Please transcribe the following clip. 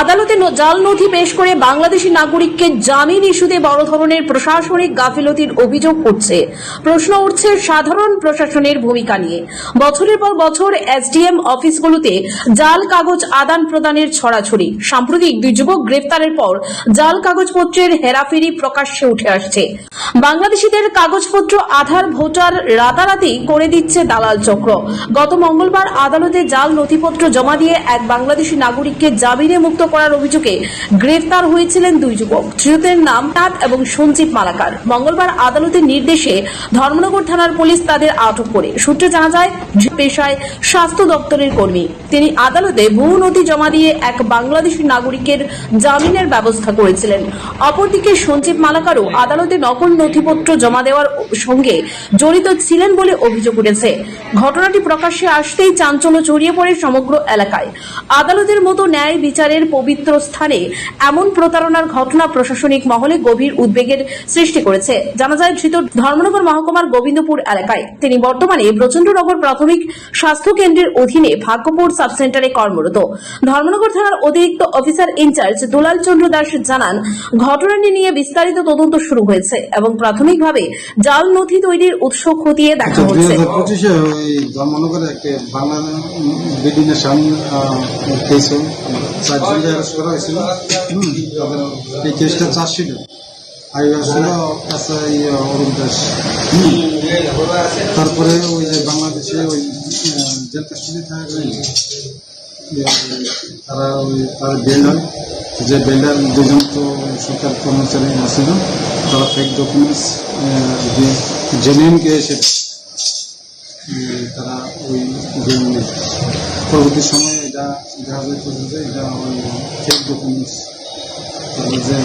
আদালতে জাল নথি পেশ করে বাংলাদেশি নাগরিককে জামিন ইস্যুতে বড় ধরনের প্রশাসনিক গাফিলতির অভিযোগ উঠছে। প্রশ্ন উঠছে সাধারণ প্রশাসনের ভূমিকা নিয়ে। বছরের পর বছর এসডিএম অফিসগুলোতে জাল কাগজ আদান প্রদানের ছড়াছড়ি। সাম্প্রতিক দুই যুবক গ্রেফতারের পর জাল কাগজপত্রের হেরাফেরি প্রকাশ্যে উঠে আসছে। বাংলাদেশিদের কাগজপত্র, আধার, ভোটার রাতারাতি করে দিচ্ছে দালাল চক্র। গত মঙ্গলবার আদালতে জাল নথিপত্র জমা দিয়ে এক বাংলাদেশি নাগরিককে জামিনে মুক্ত করার অভিযোগে গ্রেফতার হয়েছিলেন দুই যুবক। ধৃতের নাম তাঁত এবং সঞ্জীব মালাকার। মঙ্গলবার আদালতের নির্দেশে ধর্মনগর থানার পুলিশ তাদের আটক করে। সূত্রে জানা যায় পেশায় স্বাস্থ্য দপ্তরের কর্মী। তিনি আদালতে বহু নথি জমা দিয়ে এক বাংলাদেশি নাগরিকের জামিনের ব্যবস্থা করেছিলেন। অপরদিকে সঞ্জীব মালাকারও আদালতে নকল নথিপত্র জমা দেওয়ার সঙ্গে জড়িত ছিলেন বলে অভিযোগ উঠেছে। ঘটনাটি প্রকাশ্যে আসতেই চাঞ্চল্য ছড়িয়ে পড়ে সমগ্র এলাকায়। আদালতের মতো ন্যায় বিচারের পবিত্র স্থানে এমন প্রতারণার ঘটনা প্রশাসনিক মহলে গভীর উদ্বেগের সৃষ্টি করেছে। জানা যায় ধৃত ধর্মনগর মহকুমার গোবিন্দপুর এলাকায় তিনি বর্তমানে ব্রচন্দ্রনগর প্রাথমিক স্বাস্থ্য কেন্দ্রের অধীনে ভাগ্যপুর সাব সেন্টারে কর্মরত। ধর্মনগর থানার অতিরিক্ত অফিসার ইনচার্জ দুলাল চন্দ্র দাস জানান ঘটনাটি নিয়ে বিস্তারিত তদন্ত শুরু হয়েছে এবং প্রাথমিকভাবে জাল নথি তৈরির উৎস খতিয়ে দেখা আচ্ছা হচ্ছে। হাজার পঁচিশে ওই ধর্মনগরে একটা বাংলা বিডিনের সামনে কেস চারজনকে তারপরে ওই যে বাংলাদেশে ওই জেল কাস্টডি থাকাকালীন ইয়ে, তারা ওই তার বেল হয় যে বেলার দুজন তো সরকার কর্মচারী আছিল তারা ফেক ডকুমেন্টস দিয়ে জেনুইনকে এসে তারা ওই পরবর্তী সময়ে এটা দেখা যাইতেছে যে এটা ওই ফেক ডকুমেন্টস যে